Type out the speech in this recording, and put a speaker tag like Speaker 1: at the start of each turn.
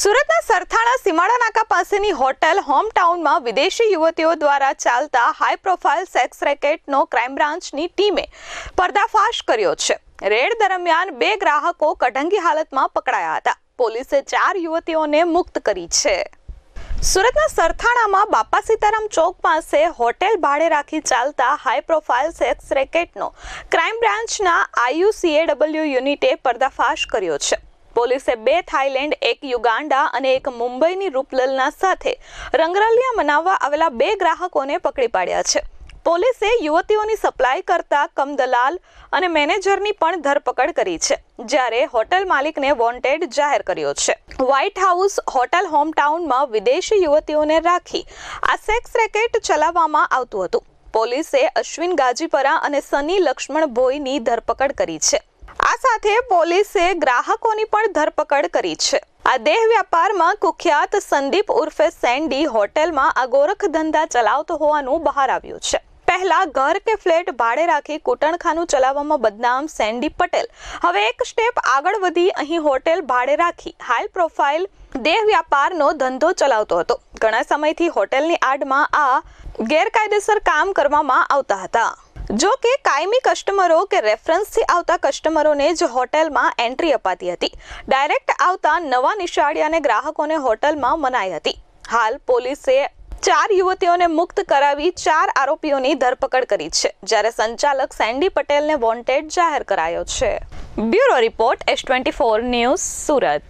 Speaker 1: સુરતના સરથાણા સીમાડા નાકા પાસેની hotel home ટાઉનમાં વિદેશી યુવતીઓ દ્વારા ચાલતા હાઈ પ્રોફાઇલ સેક્સ રેકેટનો ક્રાઇમ બ્રાન્ચની ટીમે પર્દાફાશ કર્યો છે. રેડ દરમિયાન બે ગ્રાહકો કઢંગી હાલતમાં પકડાયા હતા. પોલીસે ચાર યુવતીઓને મુક્ત કરી છે. સુરતના સરથાણામાં બાપા સીતારામ ચોક પાસે હોટેલ ભાડે રાખી ચાલતા હાઈ પ્રોફાઇલ સેક્સ રેકેટનો ક્રાઇમ બ્રાન્ચના આઈયુસીએડબલ્યુ યુનિટે પર્દાફાશ કર્યો છે. પોલીસે બે થાઇલેન્ડ એક યુગાન્ડા અને એક મુંબઈની રૂપલલના સાથે રંગરલિયા મનાવવા આવેલા બે ગ્રાહકોને પકડી પાડ્યા છે. પોલીસે યુવતીઓની સપ્લાય કરતા કમદલાલ અને મેનેજરની પણ ધરપકડ કરી છે, જ્યારે હોટેલ માલિકને વોન્ટેડ જાહેર કર્યો છે. વ્હાઇટ હાઉસ હોટેલ હોમટાઉનમાં વિદેશી યુવતીઓને રાખી આ સેક્સ રેકેટ ચલાવવામાં આવતું હતું. પોલીસે અશ્વિન ગાજીપરા અને સની લક્ષ્મણ ભોઈની ધરપકડ કરી છે. આ સાથે પોલીસે ગ્રાહકોની પણ ધરપકડ કરી છે. આ દેહ વ્યાપારમાં કુખ્યાત સંદીપ ઉર્ફે સેન્ડી હોટેલમાં આ ધંધા ચલાવતો હોવાનું બહાર આવ્યું છે. પહેલા ઘર કે ફ્લેટ ભાડે રાખી કૂટણખાનું ચલાવવામાં બદનામ સેન્ડી પટેલ. હવે એક સ્ટેપ આગળ વધી અહીં હોટેલ ભાડે રાખી હાઈ પ્રોફાઇલ દેહ વ્યાપારનો ધંધો ચલાવતો હતો. ઘણા સમયથી હોટેલની આડમાં આ ગેરકાયદેસર કામ કરવામાં આવતા હતા. જો કે કાયમી કસ્ટમરો કે રેફરન્સથી આવતા કસ્ટમરોને જ હોટેલમાં એન્ટ્રી અપાતી હતી. ડાયરેક્ટ આવતા નવા નિશાળિયાને ગ્રાહકોને હોટલમાં મનાઈ હતી. હાલ પોલીસે ચાર યુવતીઓને મુક્ત કરાવી ચાર આરોપીઓની ધરપકડ કરી છે, જ્યારે સંચાલક સેન્ડી પટેલને વોન્ટેડ જાહેર કરાયો છે. Bureau report, S twenty four news, Surat.